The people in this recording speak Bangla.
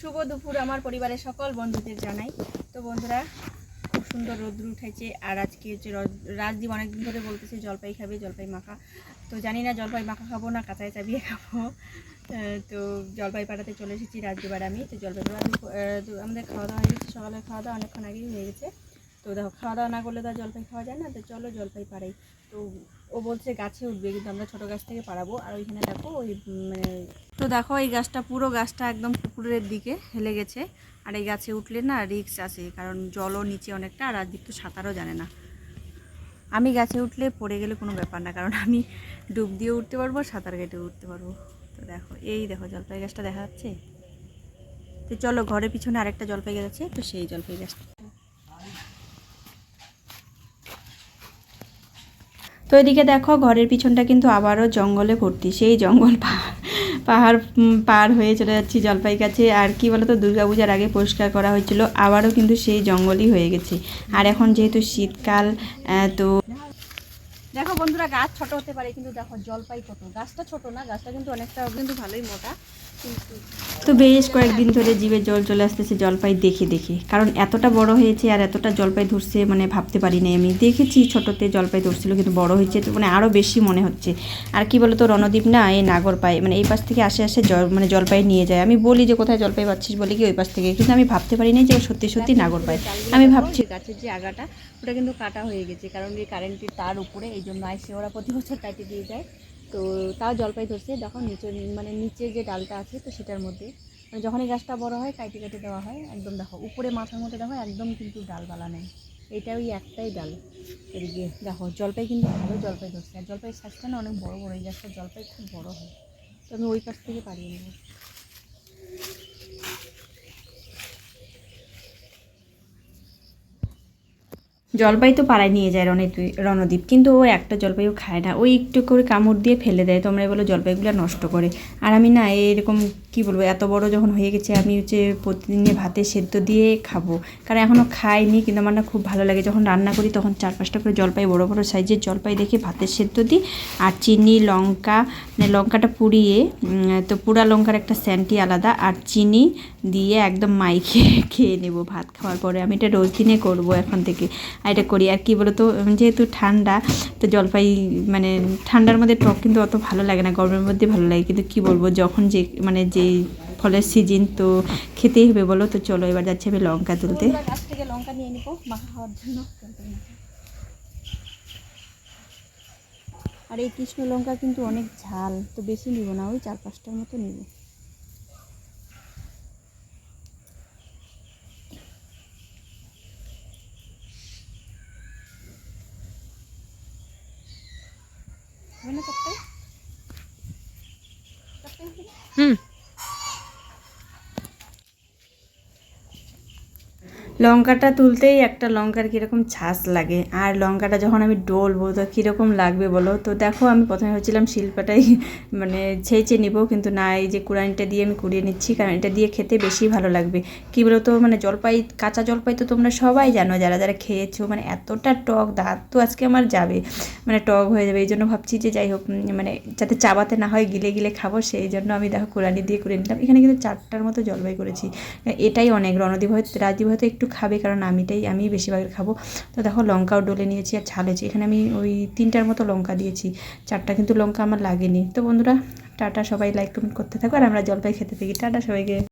শুভ দুপুর আমার পরিবারের সকল বন্ধুদের জানাই। তো বন্ধুরা খুব সুন্দর রোদ্র উঠেছে আর আজকে হচ্ছে রাজদ্বীপ অনেকদিন ধরে বলতেছে জলপাই খাবে জলপাই মাখা। তো জানি না জলপাই মাখা খাব না কাঁচায় চাবিয়ে খাব। তো জলপাই পাড়াতে চলে এসেছি রাজদ্বীপ আর আমি। তো জলপাই পাড়া আমি, আমাদের খাওয়া দাওয়া হয়ে গেছে সকালে খাওয়া দাওয়া অনেকক্ষণ আগেই হয়ে গেছে। তো দেখো, খাওয়া দাওয়া না করলে তো জলপাই খাওয়া যায় না, তো চলো জলপাই পাড়াই। তো ও বলছে গাছে উঠবে, কিন্তু আমরা ছোটো গাছ থেকে পাড়াবো। আর ওইখানে দেখো, ওই মানে তো দেখো এই গাছটা, পুরো গাছটা একদম পুকুরের দিকে হেলে গেছে। আর এই গাছে উঠলে না রিক্স আছে, কারণ জলও নিচে অনেকটা, আর আজকে তো সাঁতারও জানে না। আমি গাছে উঠলে পড়ে গেলে কোনো ব্যাপার না, কারণ আমি ডুব দিয়ে উঠতে পারব সাঁতার কেটে উঠতে পারব। তো দেখো, এই দেখো জলপাই গাছটা দেখা যাচ্ছে। তো চলো ঘরের পিছনে আরেকটা জলপাই গাছ আছে, তো সেই জলপাই গাছটা তো এদিকে দেখো, ঘরের পিছনটা কিন্তু আবারও জঙ্গলে ভর্তি। সেই জঙ্গল পাহাড় পার হয়ে চলে যাচ্ছি জলপাই গাছে। আর কি বলতো, দুর্গাপূজার আগে পরিষ্কার করা হয়েছিল। আবারও কিন্তু সেই জঙ্গলই হয়ে গেছে। আর এখন যেহেতু শীতকাল তো দেখো বন্ধুরা গাছ ছোট হতে পারে কিন্তু দেখো জলপাই কত। গাছটা ছোট না গাছটা কিন্তু অনেকটা কিন্তু ভালোই মোটা। তো বেশ কয়েকদিন ধরে জিভে জল চলে আসতেছে জলপাই দেখে দেখে। কারণ এতটা বড় হয়েছে আর এতটা জলপাই ধরছে মানে ভাবতে পারি পারিনি আমি। দেখেছি ছোটতে জলপাই ধরছিল কিন্তু বড় হয়েছে তো মানে আরও বেশি মনে হচ্ছে। আর কি বলতো রণদ্বীপ না এই নাগর পায় মানে এই পাশ থেকে আসে আসে জল মানে জলপাই নিয়ে যায়। আমি বলি যে কোথায় জলপাই পাচ্ছিস? বলি কি ওই পাশ থেকে। কিন্তু আমি ভাবতে পারি পারিনি যে সত্যি সত্যি নাগর পায় আমি ভাবছি গাছের যে আগাটা ওটা কিন্তু কাটা হয়ে গেছে কারণ এই কারেন্টের তার উপরে এই জন্য আইসে, ওরা প্রতি বছর কাটে দিয়ে যায়। তো তাও জলপাই ধরছে। দেখো নিচে মানে নিচে যে ডালটা আছে, তো সেটার মধ্যে। মানে যখনই গাছটা বড় হয় কেটে দেওয়া হয়, একদম দেখো, উপরে মাথার মধ্যে দেখো, একদম কিন্তু ডালপালা নেই। এটা ওই একটাই ডাল। এদিকে দেখো, জলপাই কিন্তু ভালো জলপাই ধরছে। আর জলপাই শ্বাসটা না অনেক বড় বড়, এই গাছটা জলপাই খুব বড় হয়। তো আমি ওই কাছ থেকে পারিয়ে নেব। জলপাই তো পাড়ায় নিয়ে যায় রণে রণদ্বীপ কিন্তু ও একটা জলপাইও খায় না। ওই একটু করে কামড় দিয়ে ফেলে দেয়, তোমরা বলো জলপাইগুলো নষ্ট করে। আর আমি না এরকম, কি বলব, এত বড় যখন হয়ে গেছে, আমি হচ্ছে প্রতিদিনে ভাতে সেদ্ধ দিয়ে খাব। কারণ এখনও খাইনি, কিন্তু আমার না খুব ভালো লাগে। যখন রান্না করি, তখন চার পাঁচটা করে জলপাই, বড় বড় সাইজের জলপাই দেখে ভাতের সেদ্ধ দিই। আর চিনি, লঙ্কা মানে লঙ্কাটা পুড়িয়ে তো পুরা লঙ্কার একটা স্যান্টি আলাদা। আর চিনি দিয়ে একদম মাইকে খেয়ে নেব ভাত খাওয়ার পরে। আমি এটা রোজ দিনে করব এখন থেকে। এটা করি। আর কি বলতো উম, যেহেতু ঠান্ডা তো জলপাই মানে ঠান্ডার মধ্যে টক কিন্তু অত ভালো লাগে না গরমের মধ্যে ভালো লাগে। কিন্তু কি বলব যখন যে মানে যে ফলের সিজন তো খেতেই হবে বলো। তো চলো এবার যাচ্ছে আমি লঙ্কা তুলতে। লঙ্কা নিয়ে নিবো খাওয়ার জন্য। আর এই কৃষ্ণ লঙ্কা কিন্তু অনেক ঝাল তো বেশি নিব না ওই চার পাঁচটার মতো নিব। হবে না চারটায় চারটায় হবে না? হুম লঙ্কাটা তুলতেই একটা লঙ্কার কীরকম ছাস লাগে। আর লঙ্কাটা যখন আমি ডলবো তো কীরকম লাগবে বলো? তো দেখো আমি প্রথমে ভাবছিলাম শিল্পাটাই মানে ছেঁচে নিব, কিন্তু না, এই যে কুড়ানিটা দিয়ে আমি কুড়িয়ে নিচ্ছি, কারণ এটা দিয়ে খেতে বেশি ভালো লাগবে। কী বলো তো মানে জলপাই, কাঁচা জলপাই তো তোমরা সবাই জানো, যারা যারা খেয়েছো মানে এতটা টক, দাঁত তো আজকে আমার যাবে। মানে টক হয়ে যাবে, এই জন্য ভাবছি যে যাই হোক মানে যাতে চাবাতে না হয় গিলে গিলে খাব, সেই জন্য আমি দেখো কুড়ানি দিয়ে কুড়িয়ে নিলাম। এখানে কিন্তু চারটার মতো জলপাই করেছি। এটাই অনেক। রণদীপ হয়তো, রাজদীপ হয়তো একটু খাবে, কারণ আমিটাই আমি বেশিরভাগ খাব। তো দেখো লঙ্কাও ডলে নিয়েছি আর ছালেছি এখানে আমি ওই তিনটার মতো লঙ্কা দিয়েছি। চারটা কিন্তু লঙ্কা আমার লাগেনি। তো বন্ধুরা, টাটা, সবাই লাইক কমেন্ট করতে থাকো, আর আমরা জলপাই খেতে থাকি। টাটা সবাইকে।